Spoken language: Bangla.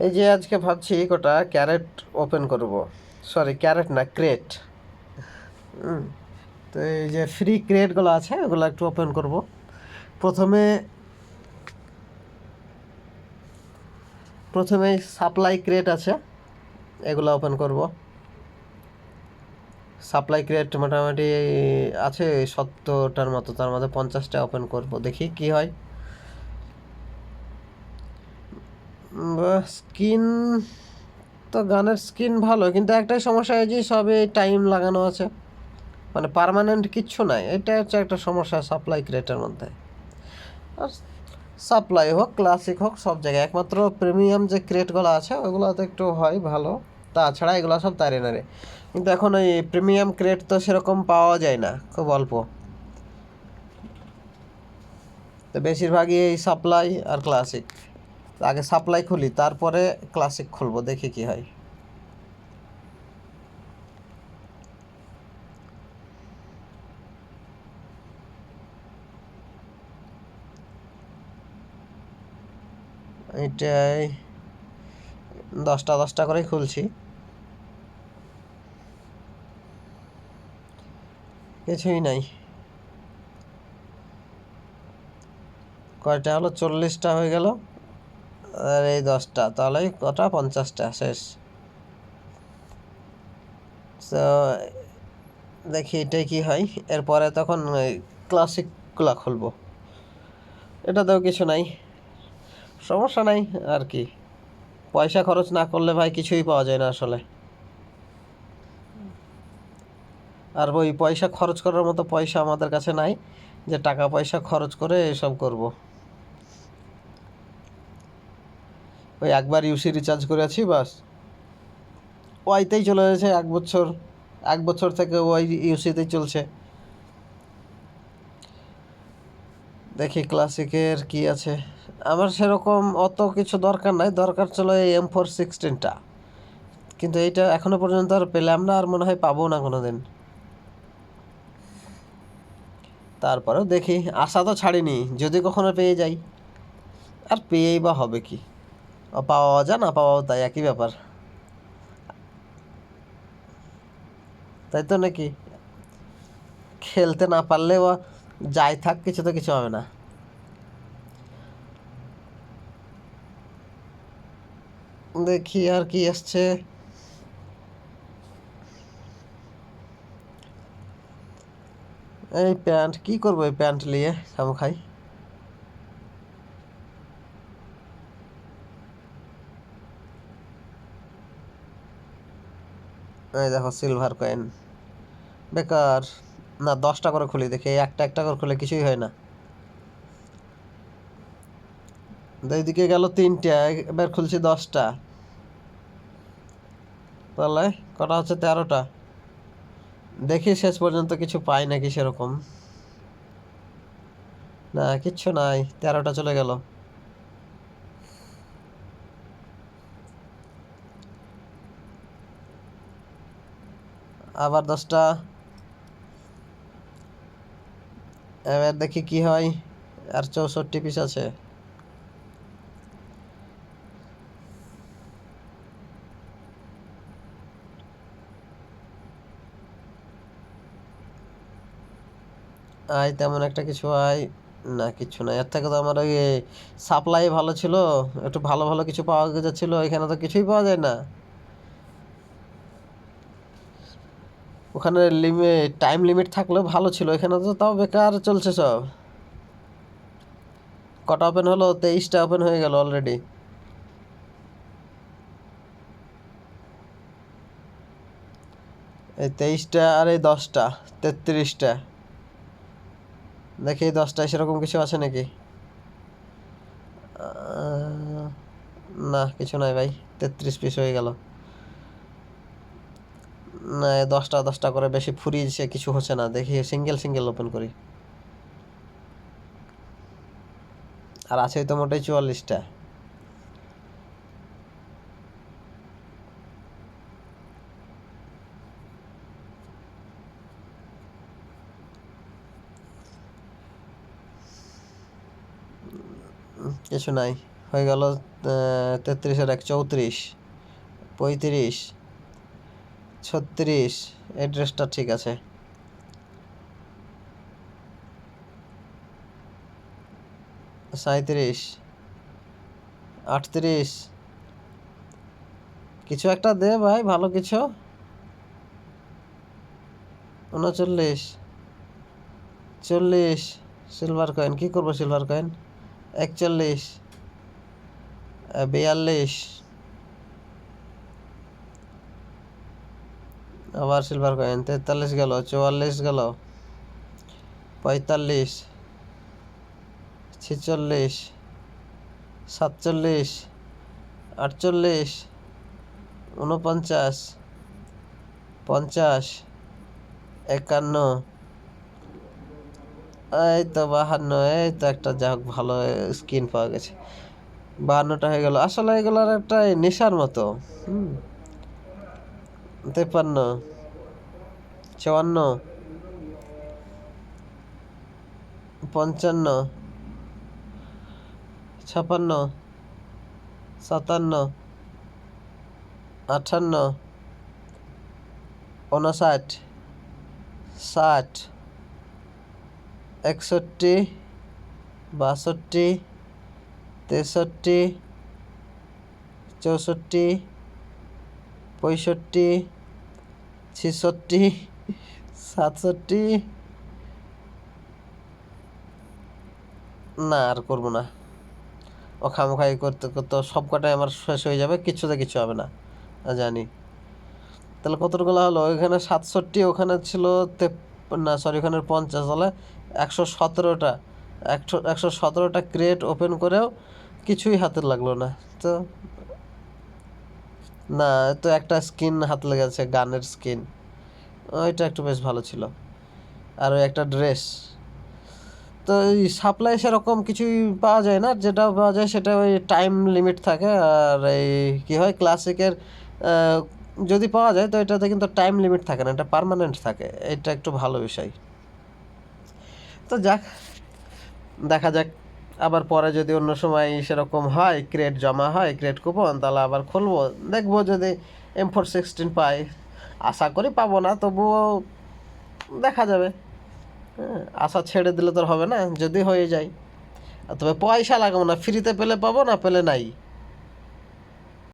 এই যে আজকে ভাবছি কটা ক্যারেট ওপেন করব। সরি ক্যারেট না, ক্রেট। তো এই যে ফ্রি ক্রেটগুলো আছে, ওগুলো একটু ওপেন করব। প্রথমে প্রথমে সাপ্লাই ক্রেট আছে, এগুলো ওপেন করব। সাপ্লাই ক্রেট মোটামুটি আছে সত্তরটার মতো, তার মধ্যে পঞ্চাশটা ওপেন করব। দেখি কি হয়। স্কিন তো গানের স্কিন ভালো, কিন্তু একটাই সমস্যা হয় যে সবে টাইম লাগানো আছে। মানে পার্মানেন্ট কিচ্ছু নাই এটা হচ্ছে একটা সমস্যা সাপ্লাই ক্রেটের মধ্যে। আর সাপ্লাই হোক ক্লাসিক হোক, সব জায়গায়। একমাত্র প্রিমিয়াম যে ক্রেটগুলো আছে, ওগুলোতে একটু হয় ভালো। তাছাড়া এগুলো সব তারে নারে কিন্তু এখন ওই প্রিমিয়াম ক্রেট তো সেরকম পাওয়া যায় না, খুব অল্প। তো বেশিরভাগই এই সাপ্লাই আর ক্লাসিক আগে সাপ্লাই খুলি, তারপরে ক্লাসিক খুলবো, দেখি কি হয়। এটাই দশটা দশটা করেই খুলছি। কিছুই নাই। কয়টা হলো? চল্লিশটা হয়ে গেল। আর এই দশটা, তাহলে কটা পঞ্চাশটা, শেষ। তো দেখি এটাই কি হয়। এরপরে তখন ক্লাসিকগুলো খুলবো। এটাতেও কিছু নাই। সমস্যা নাই, আর কি। পয়সা খরচ না করলে ভাই কিছুই পাওয়া যায় না আসলে। আর ওই পয়সা খরচ করার মতো পয়সা আমাদের কাছে নাই, যে টাকা পয়সা খরচ করে এসব করব। ওই একবার ইউসি রিচার্জ করে আছি বাস। ওয়াইতেই চলে গেছে এক বছর এক বছর থেকে ওই ইউসিতেই চলছে। দেখি ক্লাসিকের কি আছে। আমার সেরকম অত কিছু দরকার নাই, দরকার ছিল এই এম ফোর সিক্সটিনটা কিন্তু এইটা এখনও পর্যন্ত আর পেলাম না, আর মনে হয় পাবো না কোনো দিন তারপরেও দেখি, আশা তো ছাড়িনি, যদি কখনো পেয়ে যাই। আর পেয়েই বা হবে কি? পাওয়া যা না পাওয়াও তাই, একই ব্যাপার। তাই তো নাকি? খেলতে না পারলেও যাই থাক, কিছু তো কিছু হবে না। দেখি আর কি আসছে। এই প্যান্ট, কি করব এই প্যান্ট নিয়ে? খামো খাই। এই দেখো সিলভার কয়েন বেকার। না, দশটা করে খুলি দেখি। একটা একটা করে খুলে কিছুই হয় না। এইদিকে গেল তিনটা, এবার খুলছি দশটা। তাহলে কটা হচ্ছে? তেরোটা। দেখি শেষ পর্যন্ত কিছু পাই নাকি সেরকম। না, কিচ্ছু নাই। তেরোটা চলে গেল। আবার দশটা। এবার দেখি কি হয়। আর চৌষট্টি পিস আছে। আয়, তেমন একটা কিছু আয়। না, কিছু না। এর থেকে তো আমার ওই সাপ্লাই ভালো ছিল। একটু ভালো ভালো কিছু পাওয়া যাচ্ছিল। এখানে তো কিছুই পাওয়া যায় না। ওখানে লিমিট টাইম লিমিট থাকলেও ভালো ছিল, এখানে তো তাও বেকার চলছে সব। কটা ওপেন হলো? তেইশটা ওপেন হয়ে গেল অলরেডি এই তেইশটা আর এই দশটা, তেত্রিশটা। দেখি দশটায় সেরকম কিছু আছে নাকি? না, কিছু নাই ভাই, তেত্রিশ পিস হয়ে গেল। দশটা দশটা করে বেশি ফুরিয়েছে কিছু হচ্ছে না। দেখি সিঙ্গেল সিঙ্গেল ওপেন করি। আর আছে তো মোটাই চুয়াল্লিশটা। কিছু নাই। হয়ে গেল তেত্রিশের এক চৌত্রিশ, পঁয়ত্রিশ। ছত্রিশ অ্যাড্রেসটা ঠিক আছে। সাঁত্রিশ আটত্রিশ। কিছু একটা দে ভাই, ভালো কিছু। উনচল্লিশ, চল্লিশ সিলভার কয়েন কী করব সিলভার কয়েন একচল্লিশ বিয়াল্লিশ। আবার সিলভার কয়েন তেতাল্লিশ গেল, চুয়াল্লিশ গেল, পঁয়তাল্লিশ, ছেচল্লিশ, সাতচল্লিশ, আটচল্লিশ উনপঞ্চাশ পঞ্চাশ, একান্ন। এই তো বাহান্ন, এই তো একটা যাক ভালো স্কিন পাওয়া গেছে। বাহান্নটা হয়ে গেল। আসলে এগুলোর একটা নেশার মতো, হুম। তেপান্ন চুয়ান্ন পঞ্চান্ন ছাপান্ন সাতান্ন আটান্ন উনষাট ষাট একষট্টি বাষট্টি তেষট্টি চৌষট্টি পঁয়ষট্টি ছেষট্টি, সাতষট্টি। না, আর করব না। ও করতে করতে সব কটাই আমার শেষ হয়ে যাবে কিচ্ছুতে কিছু হবে না জানি। তাহলে কতগুলো হলো? ওইখানে সাতষট্টি, ওখানে ছিল না সরি ওখানে পঞ্চাশ হলে একশো সতেরোটা। একশো একশো সতেরোটা ক্রেট ওপেন করেও কিছুই হাতে লাগল না। তো না, তো একটা স্কিন হাত লেগেছে, গানের স্কিন ওইটা একটু বেশ ভালো ছিল। আর ওই একটা ড্রেস তো এই সাপ্লাই সেরকম কিছুই পাওয়া যায় না। যেটা পাওয়া যায় সেটা ওই টাইম লিমিট থাকে। আর এই কী হয় ক্লাসিকের যদি পাওয়া যায়, তো এটাতে কিন্তু টাইম লিমিট থাকে না, এটা পার্মানেন্ট থাকে। এটা একটু ভালো বিষয়। তো যাক, দেখা যাক আবার পরে যদি অন্য সময় সেরকম হয় ক্রেড জমা হয় ক্রেড কুপন তাহলে আবার খুলবো। দেখব যদি এম ফোর সিক্সটিন পাই। আশা করি পাবো না, তবুও দেখা যাবে। হ্যাঁ আশা ছেড়ে দিলে তো হবে না, যদি হয়ে যায়। তবে পয়সা লাগাবো না ফ্রিতে পেলে পাবো না, পেলে নাই।